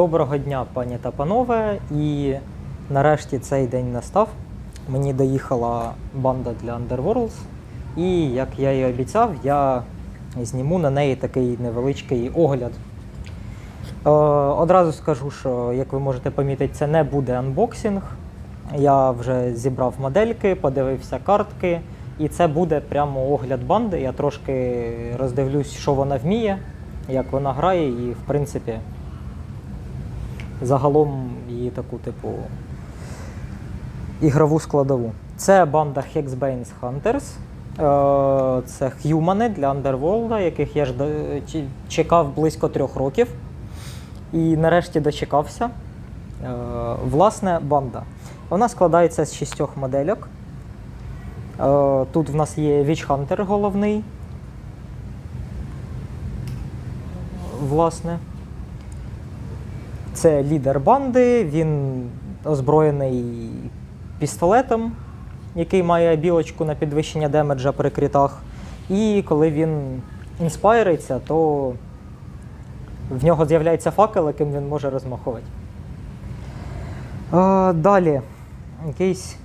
Доброго дня, пані та панове. І нарешті цей день настав. Мені доїхала банда для Underworlds. І як я і обіцяв, я зніму на неї такий невеличкий огляд. Е, одразу скажу, що, як ви можете помітити, це не буде анбоксинг. Я вже зібрав модельки, подивився картки, і це буде прямо огляд банди. Я трошки роздивлюсь, що вона вміє, як вона грає, і в принципі загалом її таку, типу, ігрову складову. Це банда Hexbane's Hunters. Е, Це х'юмани для Underworld, яких я ж чекав близько трьох років. І нарешті дочекався. Е, Власне, банда. Вона складається з шістьох модельок. Е, Тут в нас є Witch Hunter головний. Власне. Це лідер банди, він озброєний пістолетом, який має білочку на підвищення демеджа при крітах. І коли він інспайриться, то в нього з'являється факел, яким він може розмахувати. Далі якийсь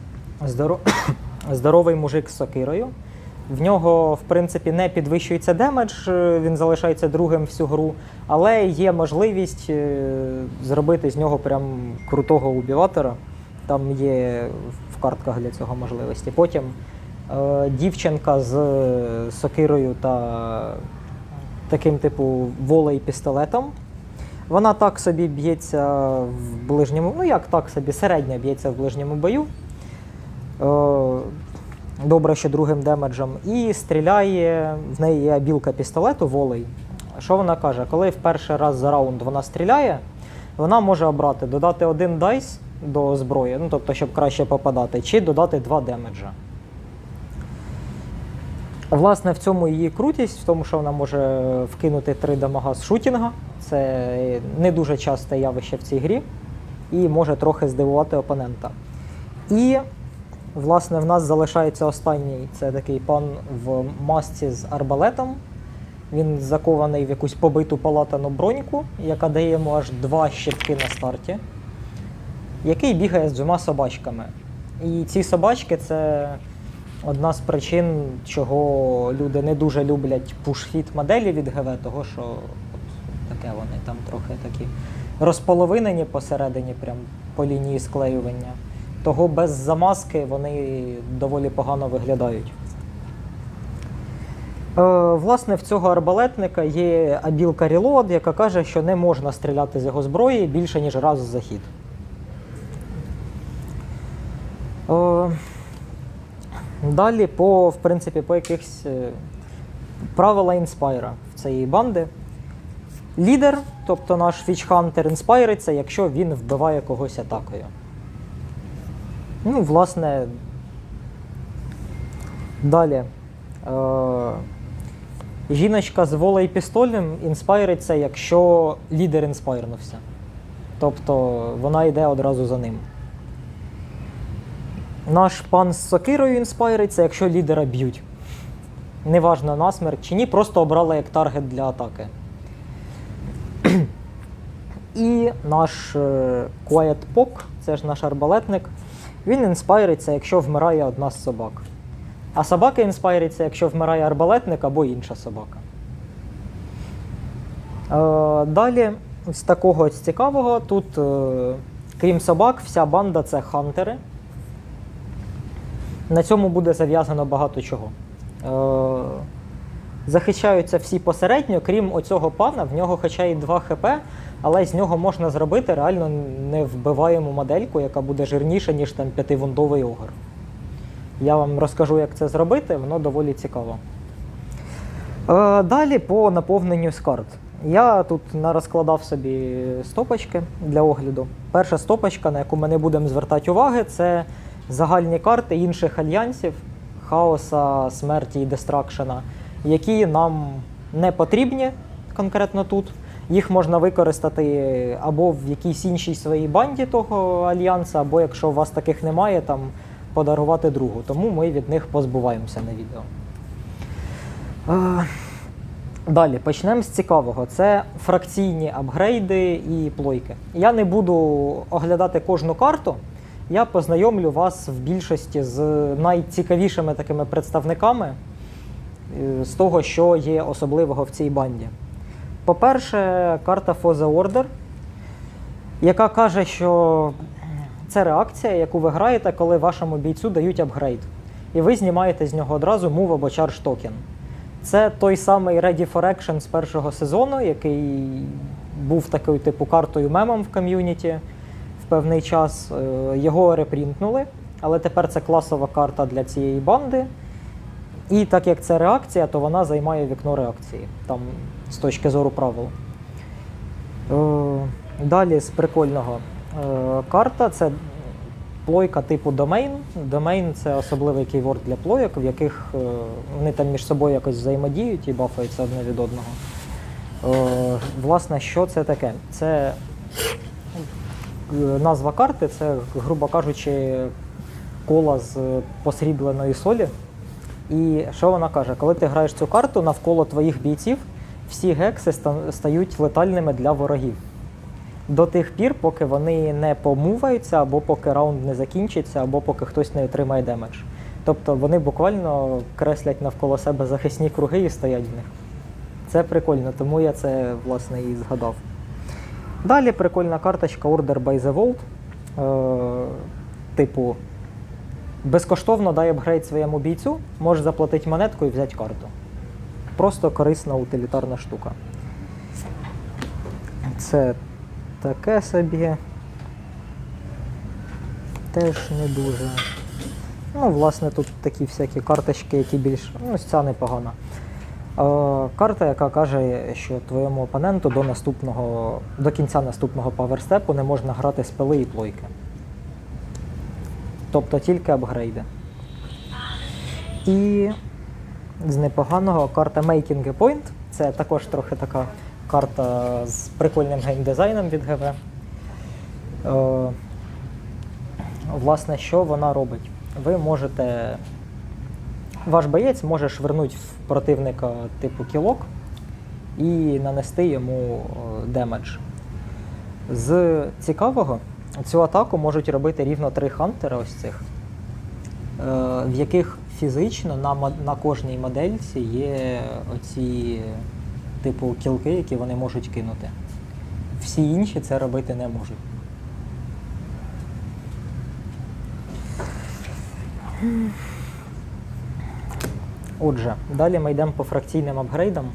здоро... здоровий мужик з сокирою. В нього, в принципі, не підвищується демедж, е, він залишається другим всю гру, але є можливість е, зробити з нього прям крутого убіватора. Там є в картках для цього можливості. Потім е, дівчинка з сокирою та таким типу волей пістолетом. Вона так собі б'ється в ближньому, ну як так собі, середньо б'ється в ближньому бою. Е, добре, що другим демеджем. І стріляє, в неї є білка пістолету волей. Що вона каже? Коли в перший раз за раунд вона стріляє, вона може обрати додати один дайс до зброї, ну тобто, щоб краще попадати, чи додати два демеджа. Власне, в цьому її крутість, в тому, що вона може вкинути три дамага з шутінга. Це не дуже часте явище в цій грі, і може трохи здивувати опонента. І, власне, в нас залишається останній це такий пан в масці з арбалетом. Він закований в якусь побиту палатану броньку, яка дає йому аж два щитки на старті, який бігає з двома собачками. І ці собачки це одна з причин, чого люди не дуже люблять пушфіт моделі від ГВ, того що от таке вони там трохи такі розполовинені посередині, прям по лінії склеювання. Того без замазки вони доволі погано виглядають. Е, власне, в цього арбалетника є абілка Reload, яка каже, що не можна стріляти з його зброї більше, ніж раз за хід. Е, Далі по, в принципі, по якихось е, правила інспайра в цієї банди. Лідер, тобто наш Вічхантер, інспайриться, якщо він вбиває когось атакою. Ну, власне, далі. Е, жіночка з волей пістолем інспайриться, якщо лідер інспайрнувся. Тобто вона йде одразу за ним. Наш пан з сокирою інспайриться, якщо лідера б'ють. Неважно насмерть чи ні, просто обрали як таргет для атаки. І наш е, Quiet Pok, це ж наш арбалетник, він інспайриться, якщо вмирає одна з собак. А собака інспайриться, якщо вмирає арбалетник або інша собака. Е, далі, з такого ось цікавого, тут, е, крім собак, вся банда це хантери. На цьому буде зав'язано багато чого. Е, захищаються всі посередньо, крім оцього пана, в нього хоча й 2 хп, але з нього можна зробити реально невбиваєму модельку, яка буде жирніша, ніж там п'ятивундовий огр. Я вам розкажу, як це зробити, воно доволі цікаво. Е, далі по наповненню з карт. Я тут розкладав собі стопочки для огляду. Перша стопочка, на яку ми не будемо звертати уваги, це загальні карти інших альянсів хаоса, смерті і дестракшена, які нам не потрібні конкретно тут. Їх можна використати або в якійсь іншій своїй банді того альянсу, або якщо у вас таких немає, там подарувати другу. Тому ми від них позбуваємося на відео. Е, Далі почнемо з цікавого. Це фракційні апгрейди і плойки. Я не буду оглядати кожну карту. Я познайомлю вас в більшості з найцікавішими такими представниками з того, що є особливого в цій банді. По-перше, карта For the Order, яка каже, що це реакція, яку ви граєте, коли вашому бійцю дають апгрейд. І ви знімаєте з нього одразу move або charge токен. Це той самий Ready for Action з першого сезону, який був такою типу картою мемом в ком'юніті в певний час. Е, Його репрінтнули, але тепер це класова карта для цієї банди. І так як це реакція, то вона займає вікно реакції там з точки зору правил. Е, Далі з прикольного е, карта це плойка типу домейн. Домейн це особливий кейворд для плойок, в яких е, вони там між собою якось взаємодіють і бафаються одне від одного. Власне, що це таке? Це назва карти, це, грубо кажучи, кола з посрібленої солі. І що вона каже? Коли ти граєш цю карту, навколо твоїх бійців всі гекси стають летальними для ворогів. До тих пір, поки вони не помуваються, або поки раунд не закінчиться, або поки хтось не отримає демедж. Тобто вони буквально креслять навколо себе захисні круги і стоять в них. Це прикольно, тому я це власне і згадав. Далі прикольна карточка Order by the Vault. Е, типу, безкоштовно дай апгрейд своєму бійцю, можеш заплатити монетку і взяти карту. Просто корисна утилітарна штука. Це таке собі. Теж не дуже. Ну, власне, тут такі всякі карточки, які більш. Ну, ця непогана. Е, карта, яка каже, що твоєму опоненту до наступного, до кінця наступного паверстепу не можна грати спели і плойки. Тобто тільки апгрейди. І з непоганого карта Making a Point. Це також трохи така карта з прикольним геймдизайном від ГВ. Е, власне, що вона робить? Ви можете. Ваш боєць може швирнути в противника типу кілок і нанести йому е, демедж. З цікавого, цю атаку можуть робити рівно три хантера ось цих, е, в яких фізично на, на кожній модельці є оці типу кілки, які вони можуть кинути. Всі інші це робити не можуть. Отже, далі ми йдемо по фракційним апгрейдам.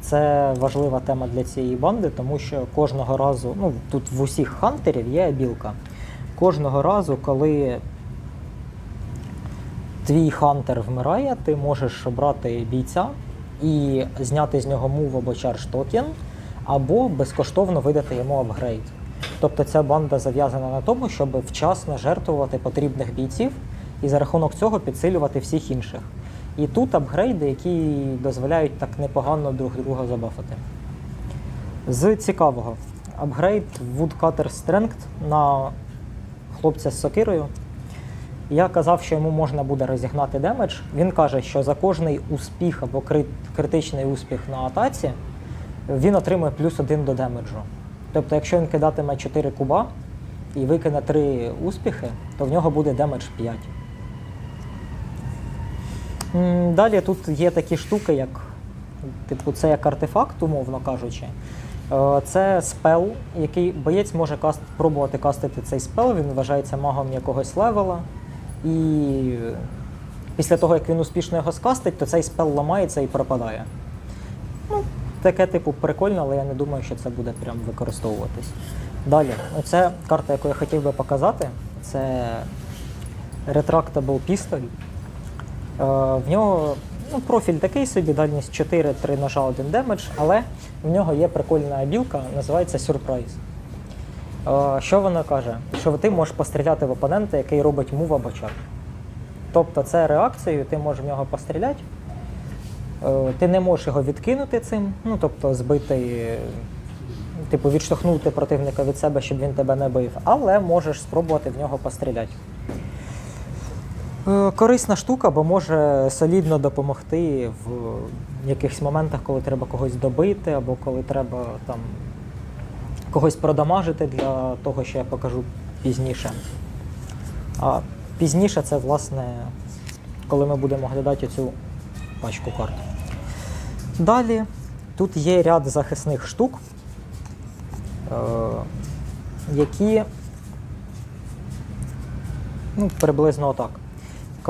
Це важлива тема для цієї банди, тому що кожного разу, ну тут в усіх хантерів є білка. Кожного разу, коли твій хантер вмирає, ти можеш обрати бійця і зняти з нього мув або чардж токен, або безкоштовно видати йому апгрейд. Тобто ця банда зав'язана на тому, щоб вчасно жертвувати потрібних бійців і за рахунок цього підсилювати всіх інших. І тут апгрейди, які дозволяють так непогано друг друга забафати. З цікавого, апгрейд Woodcutter Strength на хлопця з сокирою. Я казав, що йому можна буде розігнати демедж. Він каже, що за кожний успіх або критичний успіх на атаці він отримує плюс один до демеджу. Тобто, якщо він кидатиме 4 куба і викине 3 успіхи, то в нього буде демедж 5. Далі тут є такі штуки, як типу, це як артефакт, умовно кажучи. Е, Це спел, який боєць може каст, пробувати кастити цей спел, він вважається магом якогось левела. І після того, як він успішно його скастить, то цей спел ламається і пропадає. Ну, таке, типу, прикольно, але я не думаю, що це буде прям використовуватись. Далі, оце карта, яку я хотів би показати, це Retractable Pistol. Е, В нього ну, профіль такий собі, дальність 4, 3 ножа, 1 демедж, але в нього є прикольна білка, називається Surprise. Е, Що вона каже? Що ти можеш постріляти в опонента, який робить мув або чар. Тобто це реакцією, ти можеш в нього постріляти. Е, Ти не можеш його відкинути цим, ну тобто збити, типу відштовхнути противника від себе, щоб він тебе не бив, але можеш спробувати в нього постріляти. Е, Корисна штука, бо може солідно допомогти в якихось моментах, коли треба когось добити, або коли треба там когось продамажити для того, що я покажу пізніше. А пізніше це, власне, коли ми будемо оглядати цю пачку карт. Далі тут є ряд захисних штук, е, які ну, приблизно отак.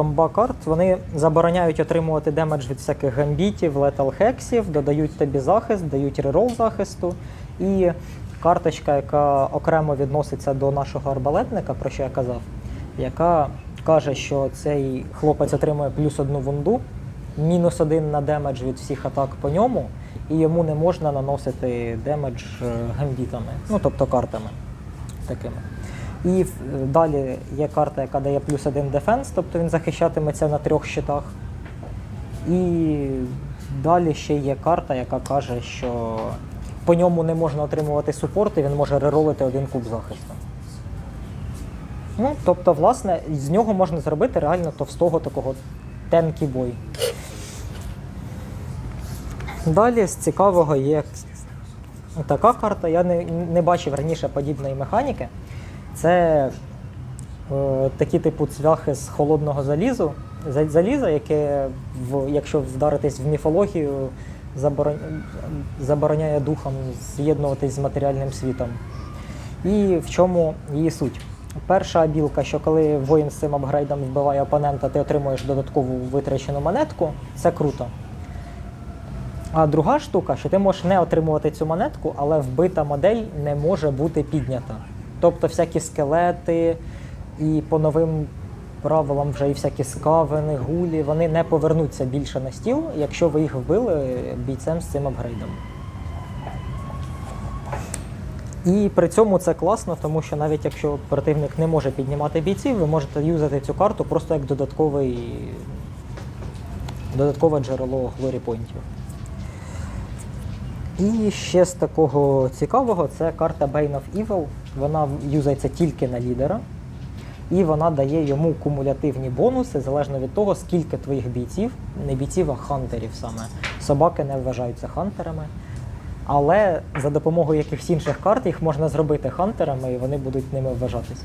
Комба карт вони забороняють отримувати демедж від всяких гамбітів, летал хексів, додають тобі захист, дають рерол захисту. І карточка, яка окремо відноситься до нашого арбалетника, про що я казав, яка каже, що цей хлопець отримує плюс одну вунду, мінус один на демедж від всіх атак по ньому, і йому не можна наносити демедж е, гамбітами, ну тобто картами такими. І далі є карта, яка дає плюс один дефенс, тобто він захищатиметься на трьох щитах. І далі ще є карта, яка каже, що по ньому не можна отримувати супорт, і він може реролити один куб захисту. Ну, тобто, власне, з нього можна зробити реально товстого такого тенкі бой. Далі з цікавого є така карта. Я не, не бачив раніше подібної механіки. Це е, такі типу цвяхи з холодного залізу, заліза, яке, в, якщо вдаритись в міфологію, заборон- забороняє духам з'єднуватись з матеріальним світом. І в чому її суть? Перша білка, що коли воїн з цим апгрейдом вбиває опонента, ти отримуєш додаткову витрачену монетку, це круто. А друга штука, що ти можеш не отримувати цю монетку, але вбита модель не може бути піднята. Тобто всякі скелети і по новим правилам вже і всякі скавени, гулі, вони не повернуться більше на стіл, якщо ви їх вбили бійцем з цим апгрейдом. І при цьому це класно, тому що навіть якщо противник не може піднімати бійців, ви можете юзати цю карту просто як додатковий, додаткове джерело глорі-поінтів. І ще з такого цікавого це карта Bane of Evil. Вона юзається тільки на лідера, і вона дає йому кумулятивні бонуси залежно від того, скільки твоїх бійців, не бійців, а хантерів саме. Собаки не вважаються хантерами. Але за допомогою якихось інших карт їх можна зробити хантерами, і вони будуть ними вважатись.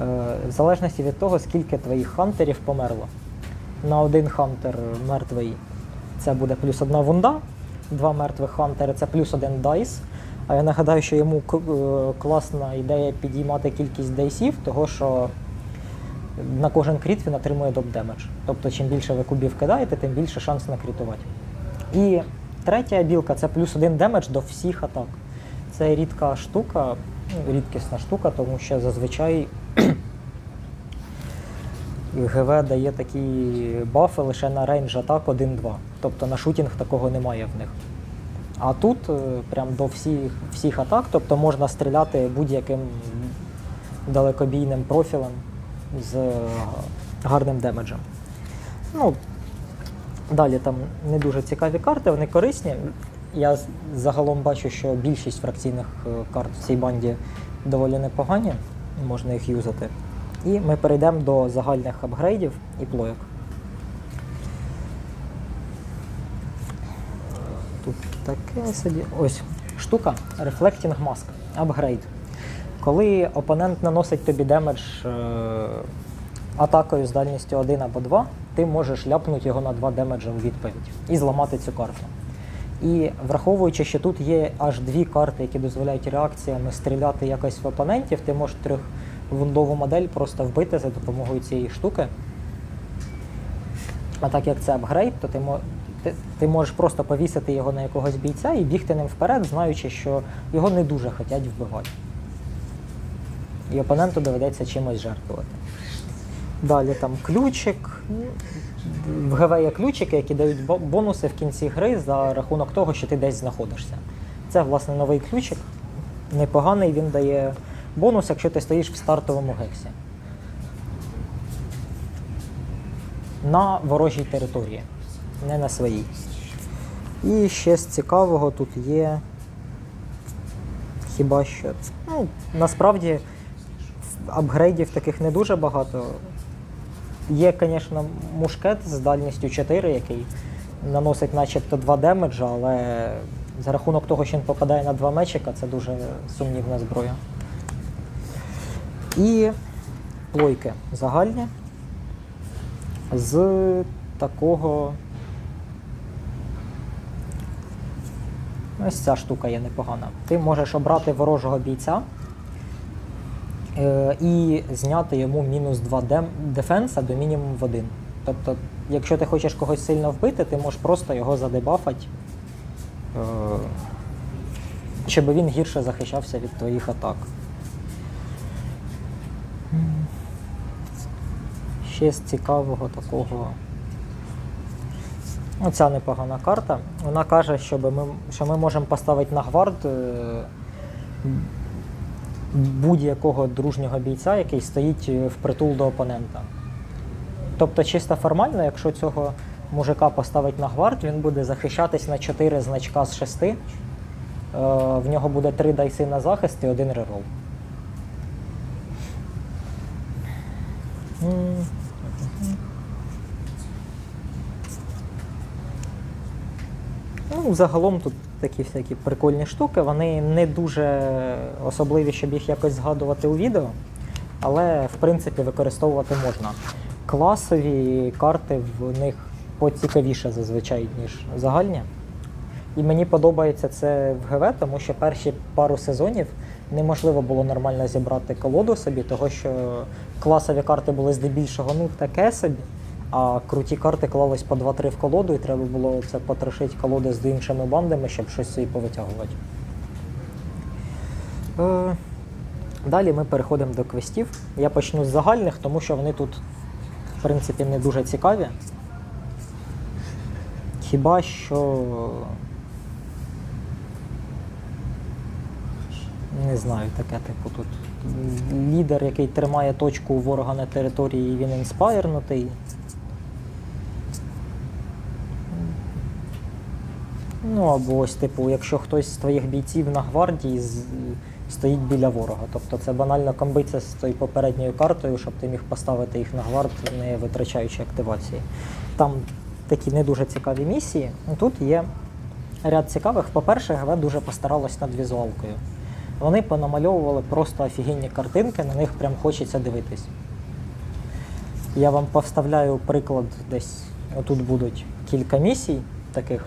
Е, В залежності від того, скільки твоїх хантерів померло. На один хантер мертвий це буде плюс одна вунда, два мертвих хантери це плюс один дайс. А я нагадаю, що йому е, класна ідея підіймати кількість дайсів, того що на кожен кріт він отримує доп демедж. Тобто, чим більше ви кубів кидаєте, тим більше шанс накрітувати. І третя білка це плюс один демедж до всіх атак. Це рідка штука, рідкісна штука, тому що зазвичай ГВ дає такі бафи лише на рейндж атак 1-2. Тобто на шутінг такого немає в них. А тут е, прям до всіх, всіх атак, тобто можна стріляти будь-яким далекобійним профілем з гарним демеджем. Ну, далі там не дуже цікаві карти, вони корисні. Я загалом бачу, що більшість фракційних е, карт в цій банді доволі непогані, можна їх юзати. І ми перейдемо до загальних апгрейдів і плойок. Тут таке собі. Ось штука Reflecting Mask. Апгрейд. Коли опонент наносить тобі демедж е, атакою з дальністю 1 або 2, ти можеш ляпнути його на 2 демеджа у відповідь і зламати цю карту. І враховуючи, що тут є аж дві карти, які дозволяють реакціями стріляти якось в опонентів, ти можеш трьохвундову модель просто вбити за допомогою цієї штуки. А так як це апгрейд, то ти, ти, ти можеш просто повісити його на якогось бійця і бігти ним вперед, знаючи, що його не дуже хочуть вбивати. І опоненту доведеться чимось жертвувати. Далі там ключик. В ГВ є ключики, які дають бонуси в кінці гри за рахунок того, що ти десь знаходишся. Це, власне, новий ключик. Непоганий, він дає бонус, якщо ти стоїш в стартовому гексі. На ворожій території, не на своїй. І ще з цікавого тут є. Хіба що. Ну, насправді апгрейдів таких не дуже багато. Є, звісно, мушкет з дальністю 4, який наносить начебто 2 демеджа, але за рахунок того, що він попадає на два мечика, це дуже сумнівна зброя. І плойки загальні з такого. Ось ця штука є непогана. Ти можеш обрати ворожого бійця е, і зняти йому мінус 2 дефенса до мінімум в 1. Тобто, якщо ти хочеш когось сильно вбити, ти можеш просто його задебафати, е, щоб він гірше захищався від твоїх атак. Ще з цікавого такого. Оця непогана карта. Вона каже, щоб ми, що ми можемо поставити на гвард е, будь-якого дружнього бійця, який стоїть е, впритул до опонента. Тобто, чисто формально, якщо цього мужика поставить на гвард, він буде захищатись на 4 значка з 6. Е, в нього буде 3 дайси на захист і один рерол. Ну, загалом тут такі всякі прикольні штуки. Вони не дуже особливі, щоб їх якось згадувати у відео, але в принципі використовувати можна. Класові карти в них поцікавіше зазвичай, ніж загальні. І мені подобається це в ГВ, тому що перші пару сезонів неможливо було нормально зібрати колоду собі, того що класові карти були здебільшого ну таке собі, а круті карти клались по 2-3 в колоду, і треба було це потрошити колоди з іншими бандами, щоб щось собі повитягувати. Е, Далі ми переходимо до квестів. Я почну з загальних, тому що вони тут, в принципі, не дуже цікаві. Хіба що. Не знаю, таке типу тут. Лідер, який тримає точку ворога на території, він інспайрнутий. Ну або ось, типу, якщо хтось з твоїх бійців на гвардії з- стоїть біля ворога. Тобто це банально комбиться з тою попередньою картою, щоб ти міг поставити їх на гвард, не витрачаючи активації. Там такі не дуже цікаві місії. Тут є ряд цікавих. По-перше, ГВ дуже постаралась над візуалкою. Вони понамальовували просто офігенні картинки, на них прям хочеться дивитись. Я вам повставляю приклад десь. Отут будуть кілька місій таких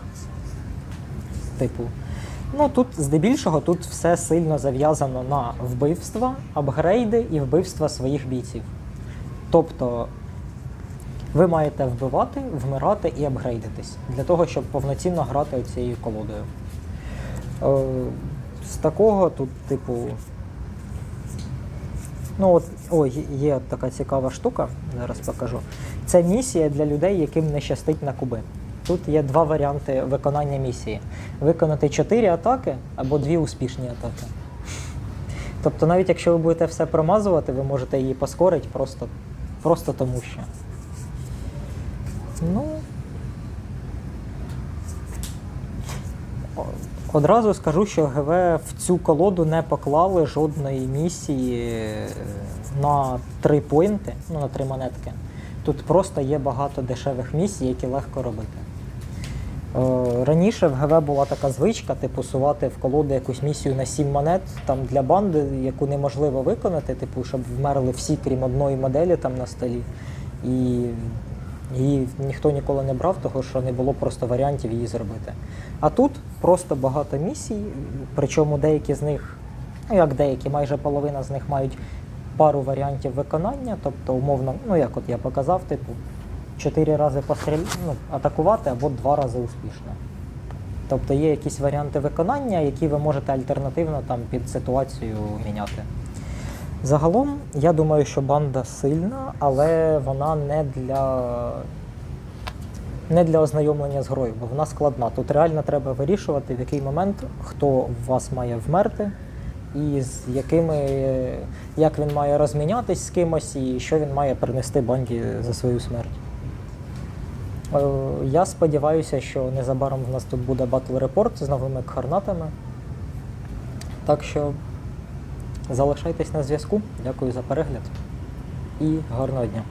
типу. Ну тут здебільшого тут все сильно зав'язано на вбивства, апгрейди і вбивства своїх бійців. Тобто ви маєте вбивати, вмирати і апгрейдитись для того, щоб повноцінно грати цією колодою. Е, з такого тут, типу. Ну, от, о, є- є така цікава штука, зараз покажу. Це місія для людей, яким не щастить на куби. Тут є два варіанти виконання місії: виконати чотири атаки або дві успішні атаки. Тобто, навіть якщо ви будете все промазувати, ви можете її поскорити просто, просто тому що. Ну. Одразу скажу, що ГВ в цю колоду не поклали жодної місії е, на три поінти, ну на три монетки. Тут просто є багато дешевих місій, які легко робити. Е, Раніше в ГВ була така звичка, типу, сувати в колоду якусь місію на 7 монет там для банди, яку неможливо виконати, типу, щоб вмерли всі, крім одної моделі там на столі. І її ніхто ніколи не брав, тому що не було просто варіантів її зробити. А тут просто багато місій, причому деякі з них, ну як деякі, майже половина з них мають пару варіантів виконання, тобто умовно, ну як от я показав, типу, чотири рази постріл... ну, атакувати або два рази успішно. Тобто є якісь варіанти виконання, які ви можете альтернативно там під ситуацію міняти. Загалом, я думаю, що банда сильна, але вона не для, не для ознайомлення з грою, бо вона складна. Тут реально треба вирішувати, в який момент хто в вас має вмерти, і з якими, як він має розмінятись з кимось, і що він має принести банді за свою смерть. Е, Я сподіваюся, що незабаром в нас тут буде батл репорт з новими карнатами. Так що залишайтесь на зв'язку. Дякую за перегляд і гарного дня.